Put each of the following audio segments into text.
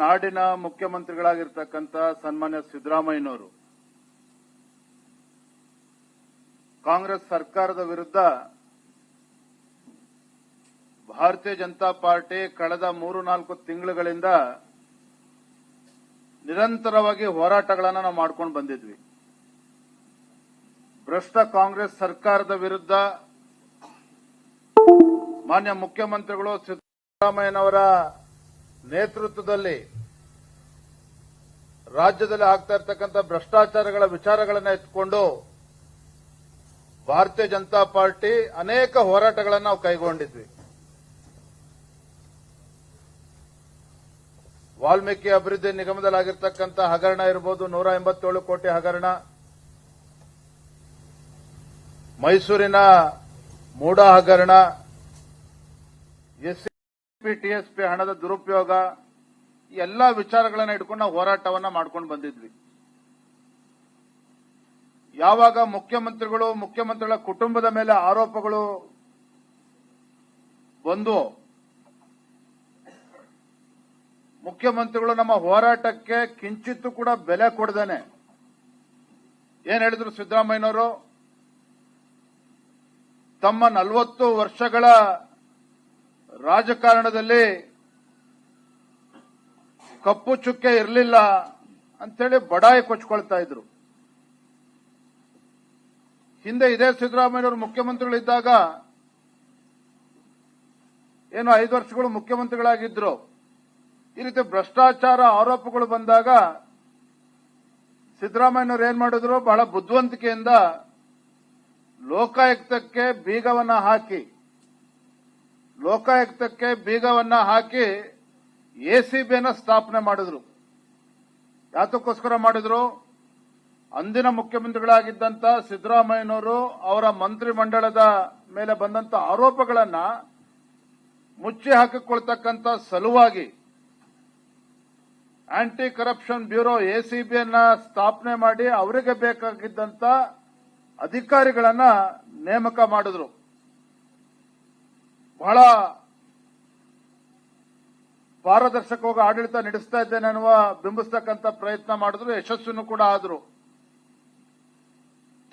ನಾಡಿನ ಮುಖ್ಯಮಂತ್ರಿಗಳಾಗಿರ್ತಕ್ಕಂಥ ಸನ್ಮಾನ್ಯ ಸಿದ್ದರಾಮಯ್ಯನವರು, ಕಾಂಗ್ರೆಸ್ ಸರ್ಕಾರದ ವಿರುದ್ಧ ಭಾರತೀಯ ಜನತಾ ಪಾರ್ಟಿ ಕಳೆದ ಮೂರು ನಾಲ್ಕು ತಿಂಗಳುಗಳಿಂದ ನಿರಂತರವಾಗಿ ಹೋರಾಟಗಳನ್ನು ನಾವು ಮಾಡ್ಕೊಂಡು ಬಂದಿದ್ವಿ. ಭ್ರಷ್ಟ ಕಾಂಗ್ರೆಸ್ ಸರ್ಕಾರದ ವಿರುದ್ಧ ಮಾನ್ಯ ಮುಖ್ಯಮಂತ್ರಿಗಳು ಸಿದ್ದರಾಮಯ್ಯನವರ ನೇತೃತ್ವದಲ್ಲಿ ರಾಜ್ಯದಲ್ಲಿ ಆಗ್ತಾ ಇರತಕ್ಕಂಥ ಭ್ರಷ್ಟಾಚಾರಗಳ ವಿಚಾರಗಳನ್ನು ಎತ್ತಿಕೊಂಡು ಭಾರತೀಯ ಜನತಾ ಪಾರ್ಟಿ ಅನೇಕ ಹೋರಾಟಗಳನ್ನು ನಾವು ಕೈಗೊಂಡಿದ್ವಿ. ವಾಲ್ಮೀಕಿ ಅಭಿವೃದ್ಧಿ ನಿಗಮದಲ್ಲಾಗಿರ್ತಕ್ಕಂಥ ಹಗರಣ ಇರಬಹುದು ನೂರ ಎಂಬತ್ತೇಳು ಕೋಟಿ ಹಗರಣ. ಮೈಸೂರಿನ ಮೂಡ ಹಗರಣ. ಎಸ್ಪಿ ಟಿಎಸ್ಪಿ ಹಣದ ದುರುಪಯೋಗ ಎಲ್ಲಾ ವಿಚಾರಗಳನ್ನ ಇಟ್ಕೊಂಡು ನಾವು ಹೋರಾಟವನ್ನ ಮಾಡ್ಕೊಂಡು ಬಂದಿದ್ವಿ. ಯಾವಾಗ ಮುಖ್ಯಮಂತ್ರಿಗಳು, ಮುಖ್ಯಮಂತ್ರಿಗಳ ಕುಟುಂಬದ ಮೇಲೆ ಆರೋಪಗಳು ಬಂದು, ಮುಖ್ಯಮಂತ್ರಿಗಳು ನಮ್ಮ ಹೋರಾಟಕ್ಕೆ ಕಿಂಚಿತ್ತು ಕೂಡ ಬೆಲೆ ಕೊಡ್ದೇನೆ. ಏನ್ ಹೇಳಿದ್ರು ಸಿದ್ದರಾಮಯ್ಯನವರು? ತಮ್ಮ ನಲವತ್ತು ವರ್ಷಗಳ ರಾಜಕಾರಣದಲ್ಲಿ ಕಪ್ಪು ಚುಕ್ಕೆ ಇರಲಿಲ್ಲ ಅಂತೇಳಿ ಬಡಾಯಿ ಕೊಚ್ಕೊಳ್ತಾ ಇದ್ರು. ಹಿಂದೆ ಇದೇ ಸಿದ್ದರಾಮಯ್ಯವರು ಮುಖ್ಯಮಂತ್ರಿಗಳಿದ್ದಾಗ ಏನು ಐದು ವರ್ಷಗಳು ಮುಖ್ಯಮಂತ್ರಿಗಳಾಗಿದ್ರು. ಈ ರೀತಿ ಭ್ರಷ್ಟಾಚಾರ ಆರೋಪಗಳು ಬಂದಾಗ ಸಿದ್ದರಾಮಯ್ಯನವರು ಏನ್ ಮಾಡಿದ್ರು? ಬಹಳ ಬುದ್ಧಿವಂತಿಕೆಯಿಂದ ಲೋಕಾಯುಕ್ತಕ್ಕೆ ಬೀಗವನ್ನ ಹಾಕಿ ಲೋಕಾಯುಕ್ತಕ್ಕೆ ಬೀಗವನ್ನ ಹಾಕಿ ಎಸಿಬಿಯನ್ನ ಸ್ಥಾಪನೆ ಮಾಡಿದ್ರು. ಯಾತಕ್ಕೋಸ್ಕರ ಮಾಡಿದ್ರು? ಅಂದಿನ ಮುಖ್ಯಮಂತ್ರಿಗಳಾಗಿದ್ದಂತ ಸಿದ್ದರಾಮಯ್ಯನವರು ಅವರ ಮಂತ್ರಿಮಂಡಲದ ಮೇಲೆ ಬಂದಂತ ಆರೋಪಗಳನ್ನ ಮುಚ್ಚಿ ಹಾಕಿಕೊಳ್ತಕ್ಕಂಥ ಸಲುವಾಗಿ ಆಂಟಿ ಕರಪ್ಷನ್ ಬ್ಯೂರೋ ಎಸಿಬಿಯನ್ನ ಸ್ಥಾಪನೆ ಮಾಡಿ ಅವರಿಗೆ ಬೇಕಾಗಿದ್ದಂತ ಅಧಿಕಾರಿಗಳನ್ನ ನೇಮಕ ಮಾಡಿದ್ರು. ಬಹಳ ಪಾರದರ್ಶಕವಾಗಿ ಆಡಳಿತ ನಡೆಸ್ತಾ ಇದ್ದೇನೆ ಅನ್ನುವ ಬಿಂಬಿಸ್ತಕ್ಕಂಥ ಪ್ರಯತ್ನ ಮಾಡಿದ್ರು, ಯಶಸ್ಸನ್ನು ಕೂಡ ಆದ್ರು.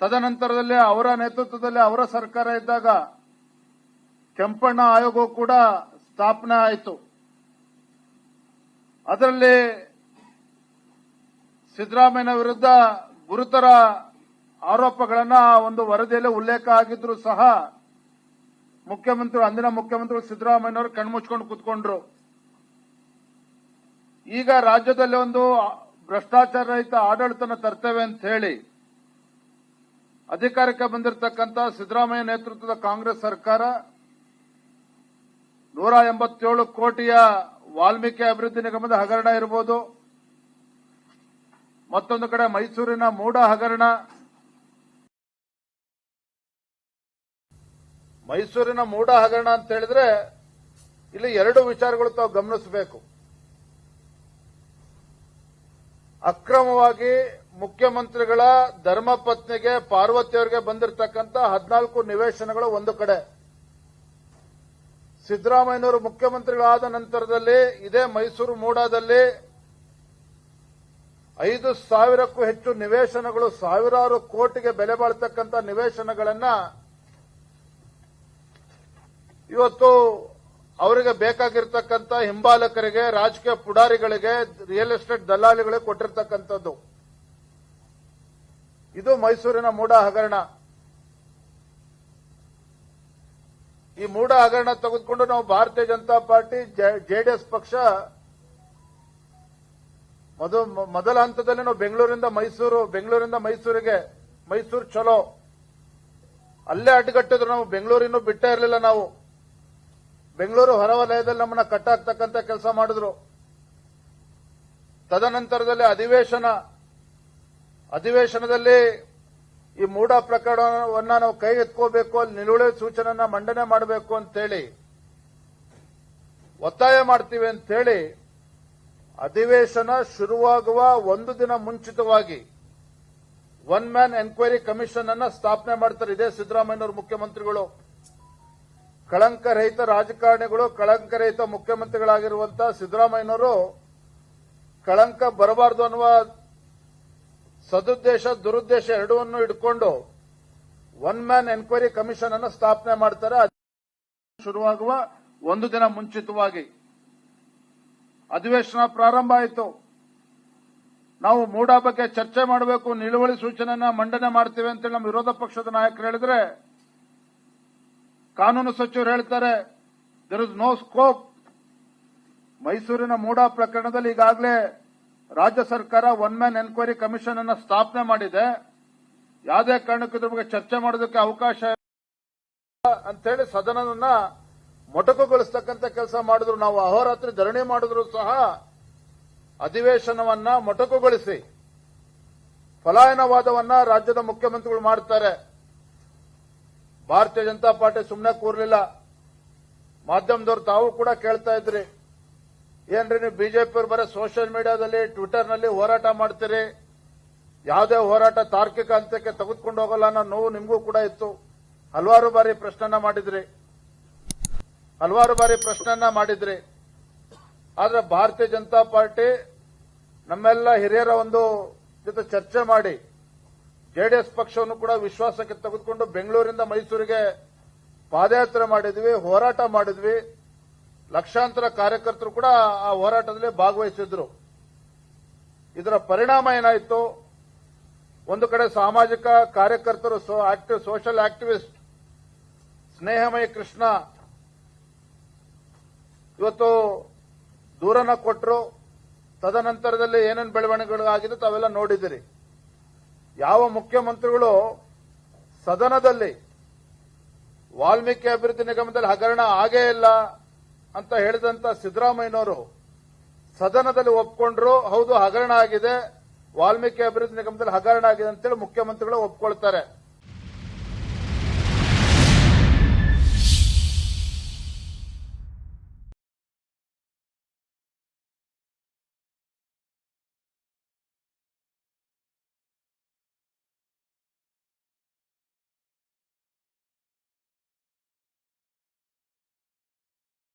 ತದನಂತರದಲ್ಲಿ ಅವರ ನೇತೃತ್ವದಲ್ಲಿ ಅವರ ಸರ್ಕಾರ ಇದ್ದಾಗ ಕೆಂಪಣ್ಣ ಆಯೋಗವು ಕೂಡ ಸ್ಥಾಪನೆ ಆಯಿತು. ಅದರಲ್ಲಿ ಸಿದ್ದರಾಮಯ್ಯನ ವಿರುದ್ಧ ಗುರುತರ ಆರೋಪಗಳನ್ನ ಒಂದು ವರದಿಯಲ್ಲಿ ಉಲ್ಲೇಖ ಆಗಿದ್ರು ಸಹ ಮುಖ್ಯಮಂತ್ರಿ ಅಂದಿನ ಮುಖ್ಯಮಂತ್ರಿಗಳು ಸಿದ್ದರಾಮಯ್ಯನವರು ಕಣ್ಮುಚ್ಕೊಂಡು ಕೂತ್ಕೊಂಡ್ರು. ಈಗ ರಾಜ್ಯದಲ್ಲಿ ಒಂದು ಭ್ರಷ್ಟಾಚಾರ ರಹಿತ ಆಡಳಿತನ ತರ್ತೇವೆ ಅಂತ ಹೇಳಿ ಅಧಿಕಾರಕ್ಕೆ ಬಂದಿರತಕ್ಕಂತ ಸಿದ್ದರಾಮಯ್ಯ ನೇತೃತ್ವದ ಕಾಂಗ್ರೆಸ್ ಸರ್ಕಾರ ನೂರ ಎಂಬತ್ತೇಳು ಕೋಟಿಯ ವಾಲ್ಮೀಕಿ ಅಭಿವೃದ್ಧಿ ನಿಗಮದ ಹಗರಣ ಇರಬಹುದು ಮತ್ತೊಂದು ಕಡೆ ಮೈಸೂರಿನ ಮೂಡ ಹಗರಣ. ಮೈಸೂರಿನ ಮೂಡ ಹಗರಣ ಅಂತ ಹೇಳಿದ್ರೆ ಇಲ್ಲಿ ಎರಡು ವಿಚಾರಗಳು ತಾವು ಗಮನಿಸಬೇಕು. ಅಕ್ರಮವಾಗಿ ಮುಖ್ಯಮಂತ್ರಿಗಳ ಧರ್ಮಪತ್ನಿಗೆ ಪಾರ್ವತಿಯವರಿಗೆ ಬಂದಿರತಕ್ಕಂಥ ಹದಿನಾಲ್ಕು ನಿವೇಶನಗಳು ಒಂದು ಕಡೆ. ಸಿದ್ದರಾಮಯ್ಯನವರು ಮುಖ್ಯಮಂತ್ರಿಗಳಾದ ನಂತರದಲ್ಲಿ ಇದೇ ಮೈಸೂರು ಮೂಡಾದಲ್ಲಿ ಐದು ಸಾವಿರಕ್ಕೂ ಹೆಚ್ಚು ನಿವೇಶನಗಳು ಸಾವಿರಾರು ಕೋಟಿಗೆ ಬೆಲೆ ಬಾಳ್ತಕ್ಕಂಥ ನಿವೇಶನಗಳನ್ನ ಇವತ್ತು ಅವರಿಗೆ ಬೇಕಾಗಿರ್ತಕ್ಕಂಥ ಹಿಂಬಾಲಕರಿಗೆ, ರಾಜಕೀಯ ಪುಡಾರಿಗಳಿಗೆ, ರಿಯಲ್ ಎಸ್ಟೇಟ್ ದಲ್ಲಾಳಿಗಳಿಗೆ ಕೊಟ್ಟಿರ್ತಕ್ಕಂಥದ್ದು. ಇದು ಮೈಸೂರಿನ ಮೂಡ ಹಗರಣ. ಈ ಮೂಡ ಹಗರಣ ತೆಗೆದುಕೊಂಡು ನಾವು ಭಾರತೀಯ ಜನತಾ ಪಾರ್ಟಿ ಜೆಡಿಎಸ್ ಪಕ್ಷ ಮೊದ, ಮೊದಲ ಹಂತದಲ್ಲಿ ನಾವು ಬೆಂಗಳೂರಿಂದ ಮೈಸೂರು, ಬೆಂಗಳೂರಿಂದ ಮೈಸೂರಿಗೆ, ಮೈಸೂರು ಚಲೋ. ಅಲ್ಲೇ ಅಡ್ಡಗಟ್ಟಿದ್ರು ನಾವು ಬೆಂಗಳೂರಿನೂ ಬಿಟ್ಟೇ ಇರಲಿಲ್ಲ ನಾವು. ಬೆಂಗಳೂರು ಹೊರವಲಯದಲ್ಲಿ ನಮ್ಮನ್ನ ಕಟ್ಟಾಕ್ತಕ್ಕಂಥ ಕೆಲಸ ಮಾಡಿದ್ರು. ತದನಂತರದಲ್ಲಿ ಅಧಿವೇಶನ, ಅಧಿವೇಶನದಲ್ಲಿ ಈ ಮೂಢ ಪ್ರಕರಣವನ್ನ ನಾವು ಕೈ ಎತ್ಕೋಬೇಕು, ಅಲ್ಲಿ ನಿಲುವಳಿ ಸೂಚನೆಯನ್ನ ಮಂಡನೆ ಮಾಡಬೇಕು ಅಂತೇಳಿ, ಒತ್ತಾಯ ಮಾಡ್ತೀವಿ ಅಂತೇಳಿ ಅಧಿವೇಶನ ಶುರುವಾಗುವ ಒಂದು ದಿನ ಮುಂಚಿತವಾಗಿ ಒನ್ ಮ್ಯಾನ್ ಎನ್ಕ್ವೈರಿ ಕಮಿಷನ್ ಅನ್ನ ಸ್ಥಾಪನೆ ಮಾಡ್ತಾರೆ ಇದೇ ಸಿದ್ದರಾಮಯ್ಯನವರು ಮುಖ್ಯಮಂತ್ರಿಗಳು. ಕಳಂಕರಹಿತ ರಾಜಕಾರಣಿಗಳು ಕಳಂಕರಹಿತ ಮುಖ್ಯಮಂತ್ರಿಗಳಾಗಿರುವಂತಹ ಸಿದ್ದರಾಮಯ್ಯನವರು ಕಳಂಕ ಬರಬಾರದು ಅನ್ನುವ ಸದುದ್ದೇಶ, ದುರುದ್ದೇಶ ಎರಡವನ್ನು ಇಟ್ಕೊಂಡು ಒನ್ ಮ್ಯಾನ್ ಎನ್ಕ್ವೈರಿ ಕಮಿಷನ್ ಅನ್ನು ಸ್ಥಾಪನೆ ಮಾಡ್ತಾರೆ. ಶುರುವಾಗುವ ಒಂದು ದಿನ ಮುಂಚಿತವಾಗಿ. ಅಧಿವೇಶನ ಪ್ರಾರಂಭ ಆಯಿತು. ನಾವು ಮೂಡಾ ಬಗ್ಗೆ ಚರ್ಚೆ ಮಾಡಬೇಕು, ನಿಲುವಳಿ ಸೂಚನೆಯನ್ನ ಮಂಡನೆ ಮಾಡ್ತೇವೆ ಅಂತೇಳಿ ನಮ್ಮ ವಿರೋಧ ಪಕ್ಷದ ನಾಯಕರು ಹೇಳಿದ್ರೆ ಕಾನೂನು ಸಚಿವರು ಹೇಳ್ತಾರೆ ದರ್ ಇಸ್ ನೋ ಸ್ಕೋಪ್ ಮೈಸೂರಿನ ಮೂಡ ಪ್ರಕರಣದಲ್ಲಿ ಈಗಾಗಲೇ ರಾಜ್ಯ ಸರ್ಕಾರ ಒನ್ ಮ್ಯಾನ್ ಎನ್ಕ್ವೈರಿ ಕಮಿಷನ್ ಅನ್ನು ಸ್ಥಾಪನೆ ಮಾಡಿದೆ. ಯಾವುದೇ ಕಾರಣಕ್ಕೂ ಇದ್ರ ಬಗ್ಗೆ ಚರ್ಚೆ ಮಾಡೋದಕ್ಕೆ ಅವಕಾಶ ಅಂತೇಳಿ ಸದನವನ್ನ ಮೊಟಕುಗೊಳಿಸ್ತಕ್ಕಂಥ ಕೆಲಸ ಮಾಡಿದ್ರು. ನಾವು ಅಹೋರಾತ್ರಿ ಧರಣಿ ಮಾಡಿದ್ರು ಸಹ ಅಧಿವೇಶನವನ್ನ ಮೊಟಕುಗೊಳಿಸಿ, ಪಲಾಯನವಾದವನ್ನ ರಾಜ್ಯದ ಮುಖ್ಯಮಂತ್ರಿಗಳು ಮಾಡ್ತಾರೆ. ಭಾರತೀಯ ಜನತಾ ಪಾರ್ಟಿ ಸುಮ್ಮನೆ ಕೂರ್ಲಿಲ್ಲ. ಮಾಧ್ಯಮದವ್ರು ತಾವು ಕೂಡ ಕೇಳ್ತಾ ಇದ್ರಿ. ಏನ್ರಿ ನೀವು ಬಿಜೆಪಿ ಅವ್ರು ಬರೀ ಸೋಷಿಯಲ್ ಮೀಡಿಯಾದಲ್ಲಿ ಟ್ವಿಟರ್ನಲ್ಲಿ ಹೋರಾಟ ಮಾಡ್ತೀರಿ? ಯಾವುದೇ ಹೋರಾಟ ತಾರ್ಕಿಕ ಹಂತಕ್ಕೆ ತೆಗೆದುಕೊಂಡು ಹೋಗಲ್ಲ ಅನ್ನೋ ನೋವು ನಿಮಗೂ ಕೂಡ ಇತ್ತು. ಹಲವಾರು ಬಾರಿ ಪ್ರಶ್ನೆನ ಮಾಡಿದ್ರಿ. ಹಲವಾರು ಬಾರಿ ಪ್ರಶ್ನೆನ ಮಾಡಿದ್ರಿ. ಆದರೆ ಭಾರತೀಯ ಜನತಾ ಪಾರ್ಟಿ ನಮ್ಮೆಲ್ಲ ಹಿರಿಯರ ಒಂದು ಜೊತೆ ಚರ್ಚೆ ಮಾಡಿ ಜೆಡಿಎಸ್ ಪಕ್ಷವನ್ನು ಕೂಡ ವಿಶ್ವಾಸಕ್ಕೆ ತೆಗೆದುಕೊಂಡು ಬೆಂಗಳೂರಿಂದ ಮೈಸೂರಿಗೆ ಪಾದಯಾತ್ರೆ ಮಾಡಿದ್ವಿ, ಹೋರಾಟ ಮಾಡಿದ್ವಿ. ಲಕ್ಷಾಂತರ ಕಾರ್ಯಕರ್ತರು ಕೂಡ ಆ ಹೋರಾಟದಲ್ಲಿ ಭಾಗವಹಿಸಿದ್ರು. ಇದರ ಪರಿಣಾಮ ಏನಾಯಿತು? ಒಂದು ಕಡೆ ಸಾಮಾಜಿಕ ಕಾರ್ಯಕರ್ತರು ಸೋಷಿಯಲ್ ಆಕ್ಟಿವಿಸ್ಟ್ ಸ್ನೇಹಮಯ ಕೃಷ್ಣ ಇವತ್ತು ದೂರನ ಕೊಟ್ಟರು ತದನಂತರದಲ್ಲಿ ಏನೇನು ಬೆಳವಣಿಗೆಗಳು ಆಗಿದೆ ತಾವೆಲ್ಲ ನೋಡಿದಿರಿ ಯಾವ ಮುಖ್ಯಮಂತ್ರಿಗಳು ಸದನದಲ್ಲಿ ವಾಲ್ಮೀಕಿ ಅಭಿವೃದ್ಧಿ ನಿಗಮದಲ್ಲಿ ಹಗರಣ ಆಗೇ ಇಲ್ಲ ಅಂತ ಹೇಳಿದಂತ ಸಿದ್ದರಾಮಯ್ಯನವರು ಸದನದಲ್ಲಿ ಒಪ್ಕೊಂಡ್ರು, ಹೌದು, ಹಗರಣ ಆಗಿದೆ, ವಾಲ್ಮೀಕಿ ಅಭಿವೃದ್ಧಿ ನಿಗಮದಲ್ಲಿ ಹಗರಣ ಆಗಿದೆ ಅಂತೇಳಿ ಮುಖ್ಯಮಂತ್ರಿಗಳು ಒಪ್ಕೊಳ್ತಾರೆ.